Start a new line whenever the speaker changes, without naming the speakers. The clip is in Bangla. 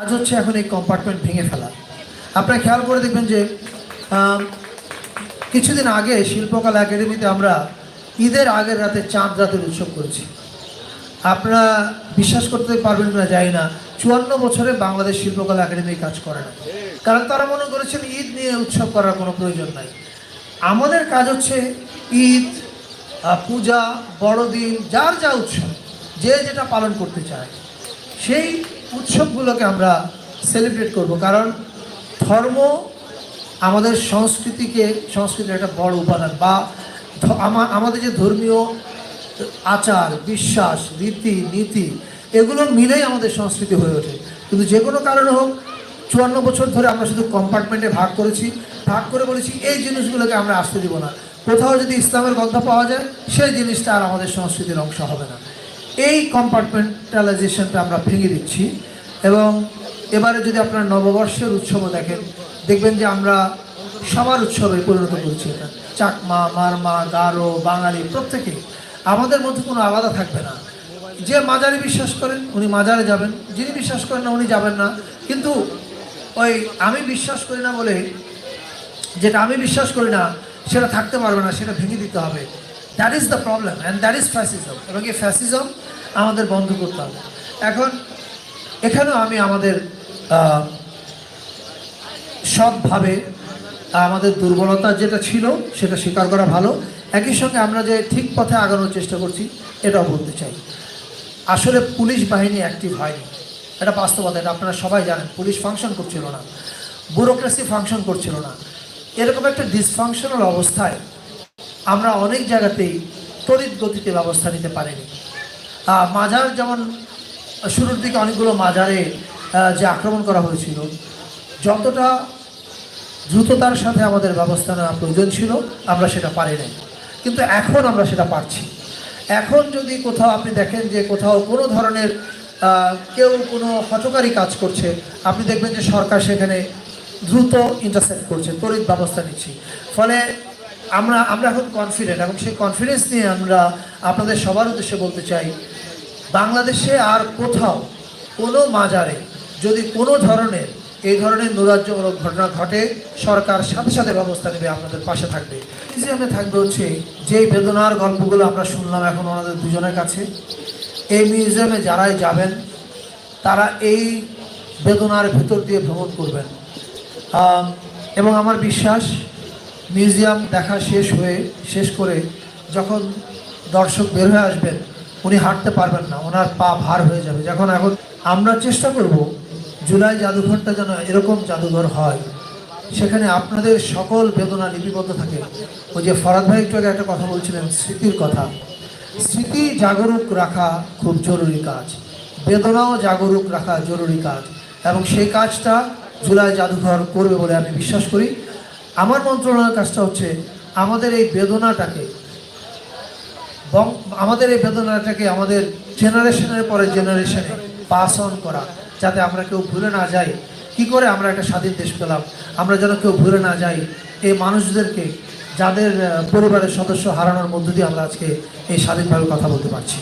আজ হচ্ছে এখন এই কম্পার্টমেন্ট ভেঙে ফেলা। আপনারা খেয়াল করে দেখবেন যে কিছুদিন আগে শিল্পকলা একাডেমিতে আমরা ঈদের আগের রাতে চাঁদ রাতের উৎসব করেছি। আপনারা বিশ্বাস করতে পারবেন না জানি না, চুয়ান্ন বছরে বাংলাদেশ শিল্পকলা একাডেমি কাজ করে না। কারণ তারা মনে করেছেন ঈদ নিয়ে উৎসব করার কোনো প্রয়োজন নাই। আমাদের কাজ হচ্ছে ঈদ পূজা, বড়দিন, যার যা উৎসব, যে যেটা পালন করতে চায়, সেই উৎসবগুলোকে আমরা সেলিব্রেট করব। কারণ ধর্ম আমাদের সংস্কৃতিকে, সংস্কৃতির একটা বড় উপাদান বা আমাদের যে ধর্মীয় আচার, বিশ্বাস, রীতি, নীতি, এগুলো মিলেই আমাদের সংস্কৃতি হয়ে ওঠে। কিন্তু যে কোনো কারণে হোক, চুয়ান্ন বছর ধরে আমরা শুধু কম্পার্টমেন্টে ভাগ করেছি। ভাগ করে বলেছি, এই জিনিসগুলোকে আমরা আসতে দিব না। কোথাও যদি ইসলামের গন্ধ পাওয়া যায়, সেই জিনিসটা আর আমাদের সংস্কৃতির অংশ হবে না। এই কম্পার্টমেন্টালাইজেশনটা আমরা ভেঙে দিচ্ছি। এবং এবারে যদি আপনারা নববর্ষের উৎসবও দেখেন, দেখবেন যে আমরা সবার উৎসবে পরিণত করছি এটা। চাকমা, মারমা, গারো, বাঙালি প্রত্যেকে আমাদের মধ্যে কোনো আলাদা থাকবে না। যে মাজারে বিশ্বাস করেন, উনি মাজারে যাবেন। যিনি বিশ্বাস করেন না, উনি যাবেন না। কিন্তু ওই আমি বিশ্বাস করি না বলে, যেটা আমি বিশ্বাস করি না, সেটা থাকতে পারবে না, সেটা ভেঙে দিতে হবে। That is the problem and that is fascism এবং এই ফ্যাসিজম আমাদের বন্ধ করতে হবে। এখন, এখানেও আমি আমাদের সবভাবে আমাদের দুর্বলতা যেটা ছিল, সেটা স্বীকার করা ভালো। একই সঙ্গে আমরা যে ঠিক পথে আগানোর চেষ্টা করছি, এটাও বলতে চাই। আসলে পুলিশ বাহিনী অ্যাক্টিভ হয়নি। এটা বাস্তবতা, এটা আপনারা সবাই জানেন। পুলিশ ফাংশন করছিল না। ব্যুরোক্রেসি ফাংশন করছিল না। এরকম একটা ডিসফাংশনাল অবস্থায় আমরা অনেক জায়গাতেই তড়িৎ গতিতে ব্যবস্থা নিতে পারিনি। মাজার যেমন শুরুর দিকে অনেকগুলো মাজারে যে আক্রমণ করা হয়েছিল, যতটা দ্রুততার সাথে আমাদের ব্যবস্থা নেওয়া প্রয়োজন ছিল, আমরা সেটা পারি নাই। কিন্তু এখন আমরা সেটা পারছি। এখন যদি কোথাও আপনি দেখেন যে কোথাও কোনো ধরনের কেউ কোনো হঠকারী কাজ করছে, আপনি দেখবেন যে সরকার সেখানে দ্রুত ইন্টারসেপ্ট করছে, তড়িৎ ব্যবস্থা নিচ্ছি। ফলে আমরা আমরা এখন কনফিডেন্ট এবং সেই কনফিডেন্স নিয়ে আমরা আপনাদের সবার উদ্দেশ্যে বলতে চাই, বাংলাদেশে আর কোথাও কোনো মাজারে যদি কোনো ধরনের এই ধরনের নৈরাজ্যমূলক ঘটনা ঘটে, সরকার সাথে সাথে ব্যবস্থা নেবে, আপনাদের পাশে থাকবে। মিউজিয়ামে থাকবে হচ্ছে যে বেদনার গল্পগুলো আমরা শুনলাম এখন ওনাদের দুজনের কাছে, এই মিউজিয়ামে যারাই যাবেন, তারা এই বেদনার ভেতর দিয়ে ভ্রমণ করবেন। এবং আমার বিশ্বাস মিউজিয়াম দেখা শেষ হয়ে, শেষ করে যখন দর্শক বের হয়ে আসবেন, উনি হাঁটতে পারবেন না, ওনার পা ভার হয়ে যাবে। যখন এখন আমরা চেষ্টা করব, জুলাই জাদুঘরটা যেন এরকম জাদুঘর হয়, সেখানে আপনাদের সকল বেদনা লিপিবদ্ধ থাকে। ওই যে ফরাদ ভাই একটু আগে একটা কথা বলছিলেন, স্মৃতির কথা। স্মৃতি জাগরুক রাখা খুব জরুরি কাজ। বেদনাও জাগরুক রাখা জরুরি কাজ। এবং সেই কাজটা জুলাই জাদুঘর করবে বলে আমি বিশ্বাস করি। আমার মন্ত্রণালয়ের কাজটা হচ্ছে আমাদের এই বেদনাটাকে আমাদের এই বেদনাটাকে আমাদের জেনারেশনের পরে জেনারেশনে পাস অন করা, যাতে আমরা কেউ ভুলে না যাই। কি করে আমরা একটা স্বাধীন দেশ পেলাম? আমরা যেন কেউ ভুলে না যাই। এই মানুষদেরকে, যাদের পরিবারের সদস্য হারানোর মধ্য দিয়ে আমরা আজকে এই স্বাধীনভাবে কথা বলতে পারছি।